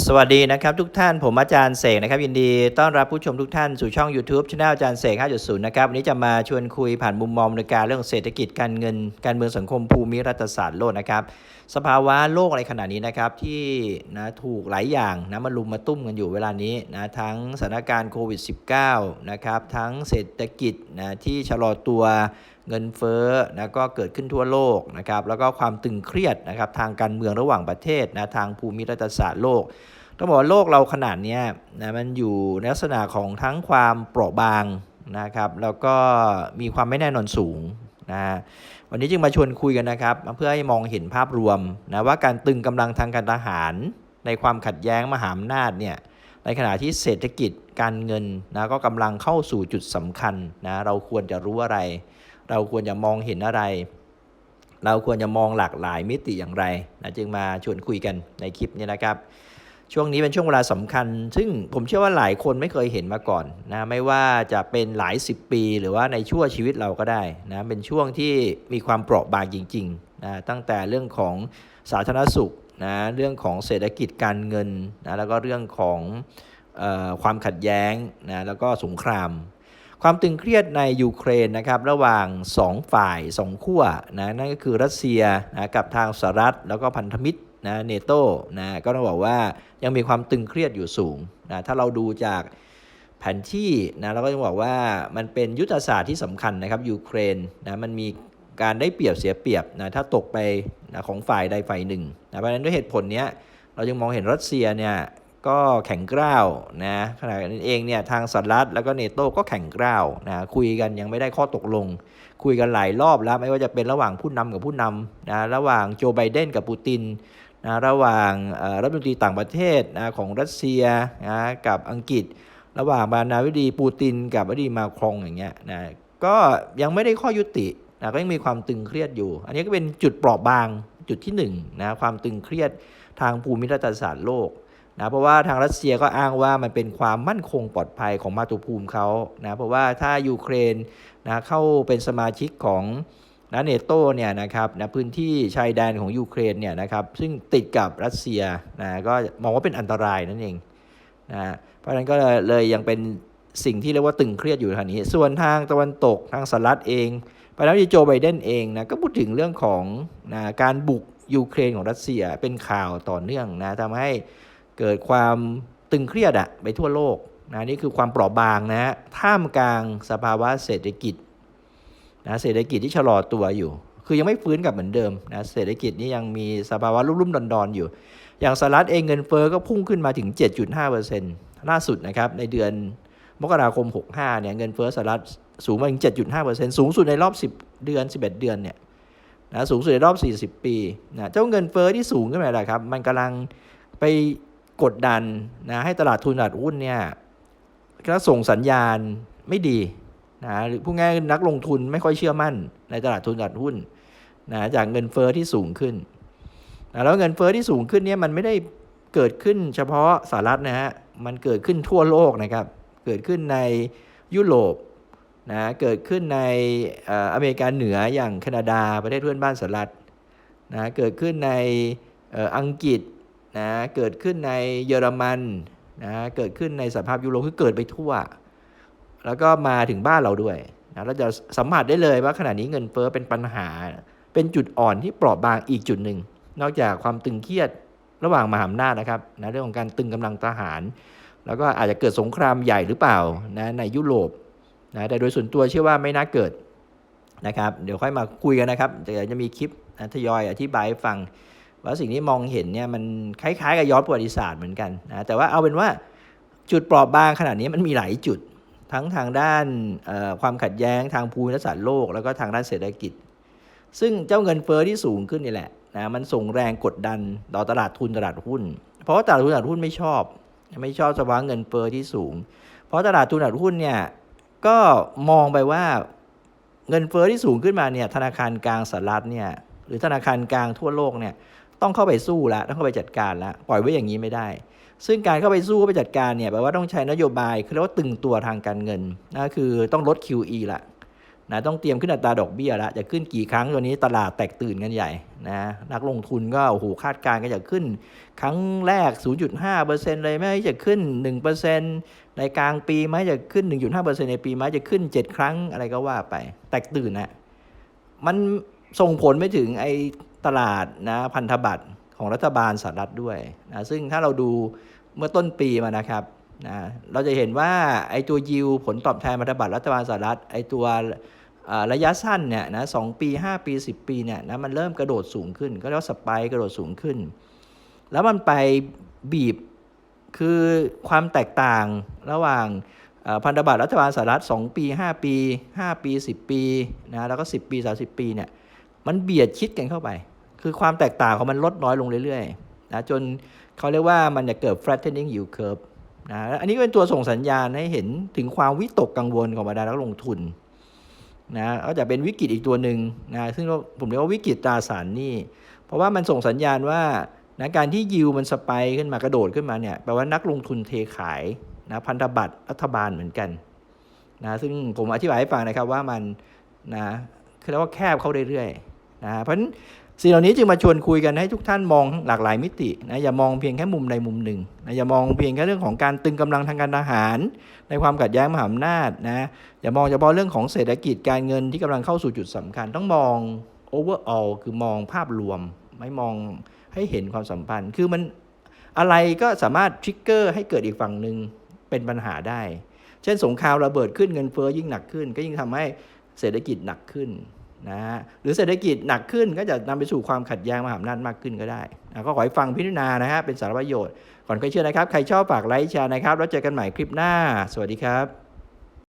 สวัสดีนะครับทุกท่านผมอาจารย์เสกนะครับยินดีต้อนรับผู้ชมทุกท่านสู่ช่อง YouTube Channel อาจารย์เสก 5.0 นะครับวันนี้จะมาชวนคุยผ่านมุมมองในการเรื่องเศรษฐกิจการเงิน การเมืองสังคมภูมิรัฐศาสตร์โลกนะครับสภาวะโลกในขณะนี้นะครับที่นะถูกหลายอย่างนะมาลุมมาตุ้มกันอยู่เวลานี้นะทั้งสถานการณ์โควิด -19 นะครับทั้งเศรษฐกิจนะที่ชะลอตัวเงินเฟ้อนะก็เกิดขึ้นทั่วโลกนะครับแล้วก็ความตึงเครียดนะครับทางการเมืองระหว่างประเทศนะทางภูมิรัฐศาสตร์โลกต้องบอกว่าโลกเราขนาดนี้นะมันอยู่ในลักษณะของทั้งความเปราะบางนะครับแล้วก็มีความไม่แน่นอนสูงนะวันนี้จึงมาชวนคุยกันนะครับ เพื่อให้มองเห็นภาพรวมนะว่าการตึงกำลังทางการทหารในความขัดแย้งมหาอำนาจเนี่ยในขณะที่เศรษฐกิจการเงินนะก็กำลังเข้าสู่จุดสำคัญนะเราควรจะรู้อะไร เราควรจะมองเห็นอะไร เราควรจะมองหลากหลายมิติอย่างไรนะจึงมาชวนคุยกันในคลิปนี้นะครับ ช่วงนี้เป็นช่วงเวลาสำคัญ ซึ่งผมเชื่อว่าหลายคนไม่เคยเห็นมาก่อนนะไม่ว่าจะเป็นหลายสิบปี หรือว่าในช่วงชีวิตเราก็ได้นะเป็นช่วงที่มีความเปราะบางจริงๆนะตั้งแต่เรื่องของสาธารณสุขนะเรื่องของเศรษฐกิจการเงินนะแล้วก็เรื่องของออความขัดแย้งนะแล้วก็สงคราม ความตึงเครียดในยูเครนนะครับระหว่าง 2 ฝ่าย 2 ขั้วนะนั่นก็คือรัสเซียนะกับทางสหรัฐแล้วก็พันธมิตรนะเนโตนะก็ต้องบอกว่ายังมีความตึงเครียดอยู่สูงนะถ้าเราดูจากแผนที่นะเราก็จะบอกว่ามันเป็นยุทธศาสตร์ที่สำคัญนะครับยูเครนนะมันมีการได้เปรียบเสียเปรียบนะถ้าตกไปนะของฝ่ายใดฝ่ายหนึ่งนะเพราะฉะนั้นด้วยเหตุผลนี้เราจึงมองเห็นรัสเซียเนี่ย ก็แข็งกร้าวนะขณะนั้นเองเนี่ยทางสหรัฐแล้วก็เนโตก็แข็งกร้าวนะคุยกันยังไม่ได้ข้อตกลง คุยกันหลายรอบแล้วไม่ว่าจะเป็นระหว่างผู้นำกับผู้นำนะระหว่างโจไบเดนกับปูตินนะระหว่างรัฐมนตรีต่างประเทศนะของรัสเซียนะกับอังกฤษ ระหว่างบานาวิดีปูติน กับวดีมาครงอย่างเงี้ยนะก็ยังไม่ได้ข้อยุตินะก็ยังมีความตึงเครียดอยู่ อันนี้ก็เป็นจุดเปราะบางจุดที่หนึ่งนะความตึงเครียดทางภูมิรัฐศาสตร์โลก นะเพราะว่าทางรัสเซียก็อ้างว่ามันเป็นความมั่นคงปลอดภัยของมาตุภูมิเขานะเพราะว่าถ้ายูเครนนะเข้าเป็นสมาชิกของนะเนโตเนี่ยนะครับนะพื้นที่ชายแดนของยูเครนเนี่ยนะครับซึ่งติดกับรัสเซียนะก็มองว่าเป็นอันตรายนั่นเองนะเพราะฉะนั้นก็เลยยังเป็นสิ่งที่เรียกว่าตึงเครียดอยู่ทางนี้ ส่วนทางตะวันตกทางสหรัฐเองประธานาธิบดีโจไบเดนเองนะก็พูดถึงเรื่องของนะการบุกยูเครนของรัสเซียเป็นข่าวต่อเนื่องนะทำให้ เกิดความตึงเครียดอะไปทั่วโลกนะนี่คือความเปราะบางนะท่ามกลางสภาวะเศรษฐกิจนะเศรษฐกิจที่ชะลอตัวอยู่ คือยังไม่ฟื้นกลับเหมือนเดิมนะเศรษฐกิจนี้ยังมีสภาวะรุ่มๆดอนๆอยู่ อย่างสหรัฐเองเงินเฟอ้อก็พุ่งขึ้นมาถึง 7.5%ล่าสุดนะครับในเดือนมกราคม 65เนี่ยเงินเฟอ้อสหรัฐสูงมาถึง 7.5%สูงสุดในรอบ 10 เดือน 11 เดือนเนี่ยนะสูงสุดในรอบ 40 ปีนะเจ้าเงินเฟอ้อที่สูงขึ้นมาแหละครับ มันกำลังไป กดดันนะให้ตลาดทุนตลาดหุ้นเนี่ยก็ส่งสัญญาณไม่ดีนะหรือผู้ง่ายนักลงทุนไม่ค่อยเชื่อมั่น ในตลาดทุนตลาดหุ้นนะจากเงินเฟอ้อที่สูงขึ้นนะแล้วเงินเฟอ้อที่สูงขึ้นเนี่ยมันไม่ได้เกิดขึ้นเฉพาะสหรัฐนะฮะมันเกิดขึ้นทั่วโลกนะครับ เกิดขึ้นในยุโรปนะเกิดขึ้นในอเมริกาเหนืออย่างแคนาดาประเทศเพื่อนบ้านสหรัฐนะเกิดขึ้นในอังกฤษ นะเกิดขึ้นในเยอรมันนะเกิดขึ้นในสภาพยุโรปคือเกิดไปทั่ว แล้วก็มาถึงบ้านเราด้วยนะเราจะสัมผัสได้เลยว่าขณะนี้เงินเฟ้อเป็นปัญหา เป็นจุดอ่อนที่เปราะบางอีกจุดหนึ่ง นอกจากความตึงเครียดระหว่างมหาอำนาจนะครับนะเรื่องของการตึงกำลังทหาร แล้วก็อาจจะเกิดสงครามใหญ่หรือเปล่านะในยุโรปนะแต่โดยส่วนตัวเชื่อว่าไม่น่าเกิดนะครับ เดี๋ยวค่อยมาคุยกันนะครับเดี๋ยวจะมีคลิปนะทยอยอธิบายฟัง ว่าสิ่งที่มองเห็นเนี่ยมันคล้ายๆกับย้อนประวัติศาสตร์เหมือนกันนะแต่ว่าเอาเป็นว่าจุดเปราะบางขนาดนี้มันมีหลายจุดทั้งทางด้านความขัดแย้งทางภูมิรัฐศาสตร์โลก แล้วก็ทางด้านเศรษฐกิจ ซึ่งเจ้าเงินเฟอ้อที่สูงขึ้นนี่แหละนะมันส่งแรงกดดันต่อตลาดทุนตลาดหุ้น เพราะว่าตลาดทุนตลาดหุ้นไม่ชอบ ไม่ชอบสภาวะเงินเฟอ้อที่สูง เพราะตลาดทุนตลาดหุ้นเนี่ยก็มองไปว่าเงินเฟอ้อที่สูงขึ้นมาเนี่ยธนาคารกลางสหรัฐเนี่ยหรือธนาคารกลางทั่วโลกเนี่ย ต้องเข้าไปสู้แล้วต้องเข้าไปจัดการแล้วปล่อยไว้อย่างนี้ไม่ได้ ซึ่งการเข้าไปสู้เข้าไปจัดการเนี่ยแปลว่าต้องใช้นโยบายคือเรียกว่าตึงตัวทางการเงินนั่นคือต้องลด QE ละนะต้องเตรียมขึ้นอัตราดอกเบี้ยล้วจะขึ้นกี่ครั้งตัวนี้ตลาดแตกตื่นกันใหญ่นะนักลงทุนก็โอ้โหคาดการณ์ก็จะขึ้น ครั้งแรก 0.5%เลยไหมจะขึ้น 1%ในกลางปีไหมจะขึ้น 1.5%ในปีไหมจะขึ้น 7 ครั้งอะไรก็ว่าไป แตกตื่นนะมันส่งผลไปถึงไอ ตลาดนะพันธบัตรของรัฐบาลสหรัฐด้วยนะซึ่งถ้าเราดูเมื่อต้นปีมานะครับนะเราจะเห็นว่าไอ้ตัวยิวผลตอบแทนพันธบัตรรัฐบาลสหรัฐไอ้ตัวระยะสั้นเนี่ยนะสองปี 5 ปี 10 ปีเนี่ยนะมันเริ่มกระโดดสูงขึ้น ก็เรียกว่าสไปค์กระโดดสูงขึ้น แล้วมันไปบีบคือความแตกต่างระหว่างพันธบัตรรัฐบาลสหรัฐ 2 ปี 5 ปี 5 ปี 10 ปีนะแล้วก็ 10 ปี 30 ปีเนี่ยมันเบียดชิดกันเข้าไป คือความแตกต่างของมันลดน้อยลงเรื่อยๆนะจนเขาเรียกว่ามันจะเกิด flattening yield curve นะอันนี้ก็เป็นตัวส่งสัญญาณให้เห็นถึงความวิตกกังวลของบรรดานักลงทุนนะก็จะเป็นวิกฤตอีกตัวหนึ่งนะซึ่งผมเรียกว่าวิกฤตตราสารหนี้เพราะว่ามันส่งสัญญาณว่านะการที่ยิวมันสไปขึ้นมากระโดดขึ้นมาเนี่ยแปลว่านักลงทุนเทขายนะพันธบัตรรัฐบาลเหมือนกันนะซึ่งผมอธิบายให้ฟังนะครับว่ามันนะคือเรียกว่าแคบเข้าเรื่อยๆนะเพราะฉะนั้น สิ่งเหล่านี้จึงมาชวนคุยกันให้ทุกท่านมองหลากหลายมิตินะอย่ามองเพียงแค่มุมใดมุมหนึ่งนะอย่ามองเพียงแค่เรื่องของการตึงกำลังทางการทหาร ในความขัดแย้งมหาอำนาจนะอย่ามองเฉพาะเรื่องของเศรษฐกิจการเงินที่กำลังเข้าสู่จุดสำคัญ ต้องมอง overall คือมองภาพรวม ไม่มองให้เห็นความสัมพันธ์ คือมันอะไรก็สามารถทริกเกอร์ให้เกิดอีกฝั่งหนึ่งเป็นปัญหาได้ เช่นสงครามระเบิดขึ้นเงินเฟ้อยิ่งหนักขึ้น ก็ยิ่งทำให้เศรษฐกิจหนักขึ้น นะฮะหรือเศรษฐกิจหนักขึ้นก็จะนำไปสู่ความขัดแย้งมหาอำนาจมากขึ้นก็ได้นะก็ขอให้ฟังพิจารณานะฮะเป็นสารประโยชน์ ก่อนเคยเชื่อนะครับ ใครชอบฝากไลค์แชร์นะครับ แล้วเจอกันใหม่คลิปหน้า สวัสดีครับ